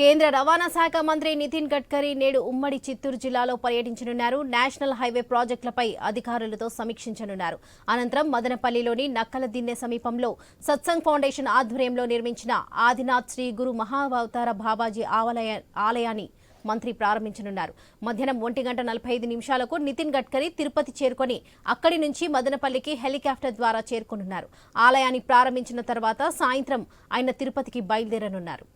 కేంద్ర రవాణా శాఖ మంత్రి నితిన్ గడ్కరీ నేడు ఉమ్మడి చిత్తూరు జిల్లాలో పర్యటించనున్నారు. నేషనల్ హైవే ప్రాజెక్టులపై అధికారులతో సమీక్షించనున్నారు. అనంతరం మదనపల్లిలోని నక్కల దిన్నె సమీపంలో సత్సంగ్ ఫౌండేషన్ ఆధ్వర్యంలో నిర్మించిన ఆదినాథ్ శ్రీ గురు మహావతార బాబాజీ ఆవలయ ఆలయాన్ని మంత్రి ప్రారంభించనున్నారు. మధ్యాహ్నం ఒంటి గంట నలభై ఐదు నిమిషాలకు నితిన్ గడ్కరీ తిరుపతి చేరుకొని అక్కడి నుంచి మదనపల్లికి హెలికాప్టర్ ద్వారా చేరుకోనున్నారు. ఆలయాన్ని ప్రారంభించిన తర్వాత సాయంత్రం ఆయన తిరుపతికి బయలుదేరనున్నారు.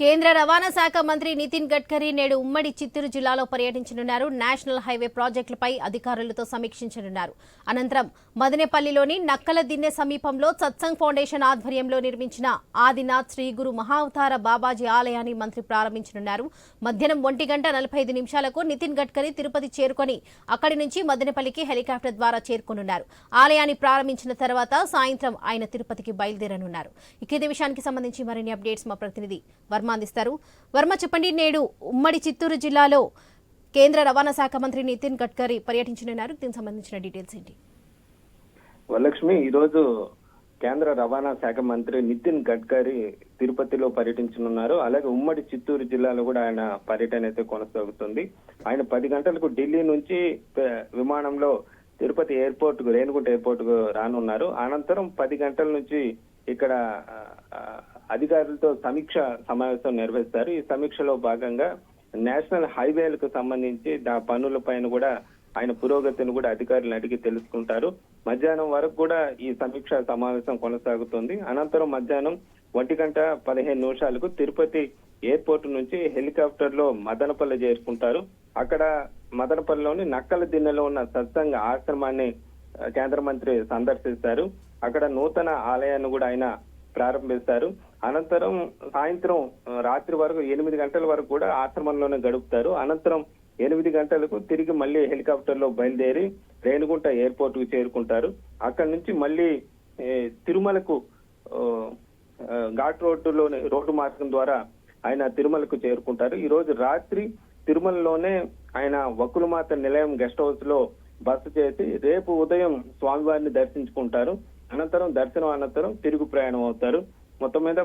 కేంద్ర రవాణా శాఖ మంత్రి నితిన్ గడ్కరీ నేడు ఉమ్మడి చిత్తూరు జిల్లాలో పర్యటించనున్నారు. నేషనల్ హైవే ప్రాజెక్టులపై అధికారులతో సమీక్షించనున్నారు. అనంతరం మదనేపల్లిలోని నక్కల దిన్నె సమీపంలో సత్సంగ్ ఫౌండేషన్ ఆధ్వర్యంలో నిర్మించిన ఆదినాథ్ శ్రీ గురు మహావతార బాబాజీ ఆలయాన్ని మంత్రి ప్రారంభించనున్నారు. మధ్యాహ్నం ఒంటి గంట నలభై ఐదు నిమిషాలకు నితిన్ గడ్కరీ తిరుపతి చేరుకొని అక్కడి నుంచి మదనపల్లికి హెలికాప్టర్ ద్వారా చేరుకోనున్నారు ఆలయాన్ని ప్రారంభించిన తర్వాత సాయంత్రం ఆయన తిరుపతికి బయలుదేరనున్నారు. ఇక ఇదే విషయానికి సంబంధించి మరిన్ని అప్డేట్స్ మా ప్రతినిధి వర్మ అందిస్తారు వర్మ చెప్పండి నేడు ఉమ్మడి చిత్తూరు జిల్లాలో కేంద్ర రవాణా శాఖ మంత్రి నితిన్ గడ్కరీ పర్యటించనున్నారు. దీనికి సంబంధించిన డీటెయిల్స్ ఏంటి? వరలక్ష్మి ఈరోజు కేంద్ర రవాణా శాఖ మంత్రి నితిన్ గడ్కరీ తిరుపతిలో పర్యటించనున్నారు. అలాగే ఉమ్మడి చిత్తూరు జిల్లాలో కూడా ఆయన పర్యటన అయితే కొనసాగుతుంది. ఆయన పది గంటలకు ఢిల్లీ నుంచి విమానంలో తిరుపతి ఎయిర్పోర్ట్కు రేణుగుంట ఎయిర్పోర్ట్కు రానున్నారు. అనంతరం పది గంటల నుంచి ఇక్కడ అధికారులతో సమీక్ష సమావేశం నిర్వహిస్తారు. ఈ సమీక్షలో భాగంగా నేషనల్ హైవేలకు సంబంధించి దా పనుల పైన కూడా ఆయన పురోగతిని కూడా అధికారులను అడిగి తెలుసుకుంటారు. మధ్యాహ్నం వరకు కూడా ఈ సమీక్ష సమావేశం కొనసాగుతుంది. అనంతరం మధ్యాహ్నం ఒంటి గంట పదిహేను నిమిషాలకు తిరుపతి ఎయిర్పోర్ట్ నుంచి హెలికాప్టర్లో మదనపల్లి చేరుకుంటారు. అక్కడ మదనపల్లిలోని నక్కల దిన్నెలో ఉన్న సత్సంగ ఆశ్రమాన్ని కేంద్ర మంత్రి సందర్శిస్తారు. అక్కడ నూతన ఆలయాన్ని కూడా ఆయన ప్రారంభిస్తారు. అనంతరం సాయంత్రం రాత్రి వరకు ఎనిమిది గంటల వరకు కూడా ఆశ్రమంలోనే గడుపుతారు. అనంతరం ఎనిమిది గంటలకు తిరిగి మళ్ళీ హెలికాప్టర్లో బయలుదేరి రేణుగుంట ఎయిర్పోర్ట్కు చేరుకుంటారు. అక్కడి నుంచి మళ్ళీ తిరుమలకు ఘాట్ రోడ్డులోని రోడ్డు మార్గం ద్వారా ఆయన తిరుమలకు చేరుకుంటారు. ఈ రోజు రాత్రి తిరుమలలోనే ఆయన వకులమాత నిలయం గెస్ట్ హౌస్లో బస చేసి రేపు ఉదయం స్వామివారిని దర్శించుకుంటారు. అనంతరం దర్శనం అనంతరం తిరుగు ప్రయాణం అవుతారు. మొత్తం మీద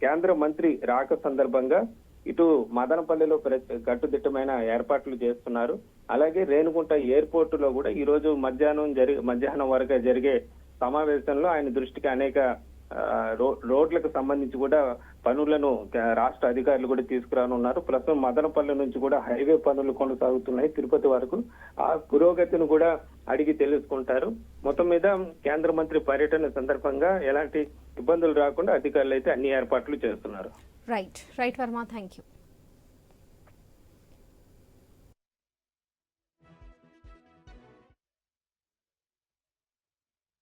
కేంద్ర మంత్రి రాక సందర్భంగా ఇటు మదనపల్లిలో ప్ర- కట్టుదిట్టమైన ఏర్పాట్లు చేస్తున్నారు. అలాగే రేణుగుంట ఎయిర్పోర్ట్లో కూడా ఈ రోజు మధ్యాహ్నం జరిగే మధ్యాహ్నం వరకు జరిగే సమావేశంలో ఆయన దృష్టికి అనేక రోడ్లకు సంబంధించి కూడా పనులను రాష్ట్ర అధికారులు కూడా తీసుకురానున్నారు. ప్రస్తుతం మదనపల్లి నుంచి కూడా హైవే పనులు కొనసాగుతున్నాయి. తిరుపతి వరకు ఆ పురోగతిని కూడా అడిగి తెలుసుకుంటారు. మొత్తం మీద కేంద్ర మంత్రి పర్యటన సందర్భంగా ఎలాంటి ఇబ్బందులు రాకుండా అధికారులు అయితే అన్ని ఏర్పాట్లు చేస్తున్నారు. Right right Varma thank you